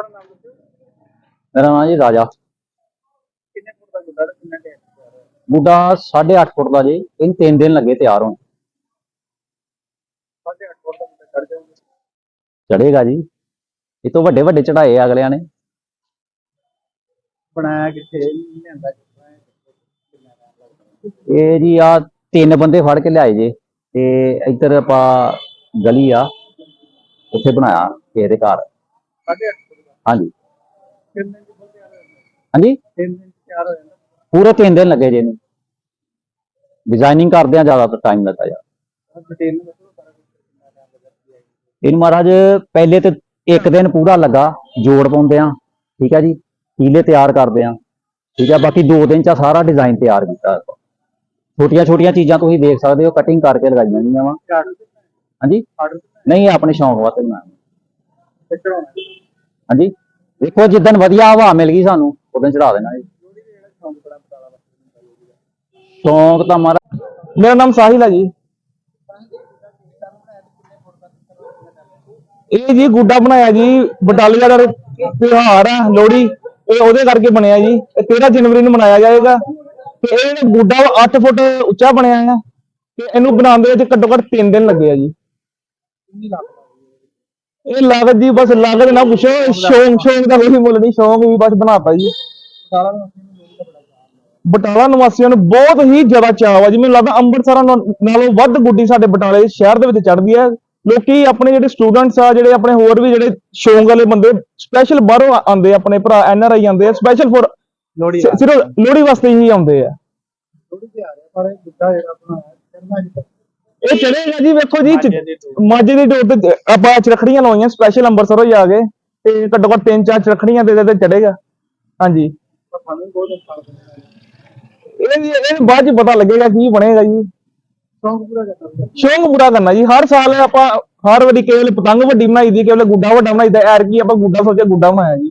ਆਪਣਾ ਨਾਮ ਦੱਸੋ ਮੇਰਾ ਨਾਮ ਜੀ ਰਾਜਾ। ਕਿੰਨੇ ਫੁੱਟ ਦਾ ਗੁੱਡਾ ਤੇ ਕਿੰਨਾ ਟਾਈਮ ਤਿਆਰ ਹੋਇਆ ਬੁੱਢਾ 8.5 ਫੁੱਟ ਦਾ ਜੀ। ਇਹਨੂੰ 3 ਦਿਨ ਲੱਗੇ ਤਿਆਰ ਹੋਣ। ਸਾਢੇ ਅੱਠ ਫੁੱਟ ਦਾ ਗੁੱਡਾ ਚੜ ਜਾਊਗਾ। ਚੜੇਗਾ ਜੀ। ਇਹ ਤੋਂ ਵੱਡੇ ਵੱਡੇ ਚੜਾਏ ਆ ਅਗਲਿਆਂ ਨੇ। ਬਣਾਇਆ ਕਿੱਥੇ? ਲਿਆਂਦਾ ਕਿੱਥੋਂ ਹੈ? ਕਿੰਨਾ ਟਾਈਮ ਲੱਗਦਾ ਇਹ ਜੀ ਆ ਤਿੰਨ ਬੰਦੇ ਫੜ ਕੇ ਲਿਆਏ ਜੇ। ਤੇ ਇੱਧਰ ਆਪਾਂ ਗਲੀ ਆ। ਉੱਥੇ ਬਣਾਇਆ ਕਿਸੇ ਦੇ ਘਰ। ਸਾਢੇ ਅੱਠ ਹਾਂਜੀ ਕਿੰਨੇ ਦਿਨ ਚ ਫੁੱਲ ਤਿਆਰ ਹੋ ਜਾਂਦਾ ਹਾਂਜੀ ਤਿੰਨ ਦਿਨ ਚ ਤਿਆਰ ਹੋ ਜਾਂਦਾ ਪੂਰੇ 3 ਦਿਨ ਲੱਗੇ ਜੇ ਇਹਨੂੰ ਡਿਜ਼ਾਈਨਿੰਗ ਕਰਦੇ ਆ ਜ਼ਿਆਦਾ ਟਾਈਮ ਲੱਗਾ ਯਾਰ ਡਿਟੇਲ ਨੂੰ ਦੱਸੋ ਸਾਰਾ ਕੁਝ ਕਿੰਨਾ ਟਾਈਮ ਲੱਗਦਾ ਹੈ ਇਹਨੂੰ ਮਹਾਰਾਜ ਪਹਿਲੇ ਤੇ ਇੱਕ ਦਿਨ ਪੂਰਾ ਲੱਗਾ ਜੋੜ ਪਾਉਂਦੇ ਆ ਠੀਕ ਹੈ ਜੀ ਕੀਲੇ ਤਿਆਰ ਕਰਦੇ ਆ ਠੀਕ ਹੈ ਬਾਕੀ 2 ਦਿਨ ਚ ਆ ਸਾਰਾ ਡਿਜ਼ਾਈਨ ਤਿਆਰ ਕੀਤਾ ਆਪਾਂ ਛੋਟੀਆਂ ਛੋਟੀਆਂ ਚੀਜ਼ਾਂ ਤੁਸੀਂ ਦੇਖ ਸਕਦੇ ਹੋ ਕਟਿੰਗ ਕਰਕੇ ਲਗਾਈਆਂ ਗਈਆਂ ਵਾ ਆਰਡਰ ਤੇ ਹਾਂਜੀ ਆਰਡਰ ਤੇ ਨਹੀਂ ਇਹ ਆਪਣੇ ਸ਼ੌਂਕ ਵਾਸਤੇ ਬਣਾਇਆ ਤੇ ਚੜਾਉਣਾ ਹਾਂਜੀ? ਦੇਖੋ ਜਿੱਦਣ ਵਧੀਆ ਹਵਾ ਮਿਲ ਗਈ ਸਾਨੂੰ, ਉਦੋਂ ਚੜਾ ਦੇਣਾ ਜੀ। ਸ਼ੌਂਕ ਦਾ ਤਾਂ ਮਹਾਰਾਜ ਮੇਰਾ ਨਾਮ ਸਾਹਿਲ ਹੈ ਜੀ। ਇਹ ਜੀ ਗੁੱਡਾ ਬਣਾਇਆ ਜੀ, ਬਟਾਲੀਆ ਦਾ ਤਿਉਹਾਰ ਆ, ਲੋਹੜੀ। ਇਹ ਉਹਦੇ ਕਰਕੇ ਬਣਿਆ ਜੀ। ਇਹ 13 ਜਨਵਰੀ ਨੂੰ ਮਨਾਇਆ ਜਾਏਗਾ। ਤੇ ਇਹ ਗੁੱਡਾ ਵਾ 8 ਫੁੱਟ ਉੱਚਾ ਬਣਿਆ ਹੈ ਤੇ ਇਹਨੂੰ ਬਣਾਉਣ ਦੇ ਵਿੱਚ ਘੱਟੋ ਘੱਟ 3 ਦਿਨ ਲੱਗੇ ਆ ਜੀ। ਇਹ ਲਾਗਤ ਜੀ ਬਸ ਲਾਗਤ ਨਾ ਪੁੱਛੋ ਸ਼ੌਂਕ ਸ਼ੌਂਕ ਦਾ ਕੋਈ ਮੁੱਲ ਨਹੀਂ ਸ਼ੌਂਕ ਵੀ ਬਸ ਬਣਾਤਾ ਜੀ। ਲੋੜੀ ਦਾ ਬਟਾਲਾ ਨਿਵਾਸੀਆਂ ਨੂੰ ਬਹੁਤ ਹੀ ਜ਼ਿਆਦਾ ਚਾਅ ਵਾ ਜੀ। ਮੈਨੂੰ ਲੱਗਦਾ ਅੰਮ੍ਰਿਤਸਰਾਂ ਨਾਲੋਂ ਵੱਧ ਗੁੱਡੀ ਸਾਡੇ ਬਟਾਲੇ ਸ਼ਹਿਰ ਦੇ ਵਿੱਚ ਚੜ੍ਹਦੀ ਹੈ। ਲੋਕੀ ਆਪਣੇ ਜਿਹੜੇ ਸਟੂਡੈਂਟਸ ਆ ਜਿਹੜੇ ਆਪਣੇ ਹੋਰ ਵੀ ਜਿਹੜੇ ਸ਼ੌਂਕ ਵਾਲੇ ਬੰਦੇ ਸਪੈਸ਼ਲ ਬਾਹਰੋਂ ਆ- ਆਉਂਦੇ ਆ, ਆਪਣੇ ਭਰਾ ਐਨ ਆਰ ਆਈ ਆਉਂਦੇ ਆ ਸਪੈਸ਼ਲ ਫॉर ਲੋੜੀ ਸਿਰਫ ਲੋਹੜੀ ਵਾਸਤੇ ਹੀ ਆਉਂਦੇ ਆ। ਲੋੜੀ ਤੇ ਆ ਰਿਹਾ ਪਰ ਇਹ ਗੁੱਡਾ ਜਿਹੜਾ ਬਣਾਇਆ ਕਰਨਾ ਜੀ ਇਹ ਚੜੇਗਾ ਜੀ ਵੇਖੋ ਜੀ ਮਾਝੇ ਦੀ ਟੋਰ। ਮਾਝੇ ਦੀ ਟੋਰ ਤੇ ਆਪਾਂ ਚਰਖੜੀਆਂ ਲਵਾਈਆਂ ਸਪੈਸ਼ਲ ਅੰਮ੍ਰਿਤਸਰੋਂ ਜਾ ਕੇ ਤੇ ਘੱਟੋ ਘੱਟ ਤਿੰਨ ਚਾਰ ਚਰਖੜੀਆਂ ਦੇ ਦੇ ਚੜੇਗਾ ਹਾਂਜੀ। ਪਰ ਸਾਨੂੰ ਵੀ ਬਹੁਤ ਅੱਛਾ ਲੱਗਦਾ ਇਹ ਜੀ ਇਹ ਬਾਅਦ ਚ ਪਤਾ ਲੱਗੇਗਾ ਕੀ ਬਣੇਗਾ ਜੀ। ਸ਼ੌਂਕ ਪੂਰਾ ਕਰਨਾ ਸ਼ੌਂਕ ਪੂਰਾ ਕਰਨਾ ਜੀ। ਹਰ ਸਾਲ ਆਪਾਂ ਹਰ ਵਾਰੀ ਕੇਵਲ ਪਤੰਗ ਵੱਡੀ ਬਣਾਈ ਦੀ ਕੇਵਲ ਗੁੱਡਾ ਵੱਡਾ ਬਣਾਈਦਾ ਐਰ ਕੀ ਆਪਾਂ ਗੁੱਡਾ ਸੋਚਿਆ ਗੁੱਡਾ ਬਣਾਇਆ ਜੀ।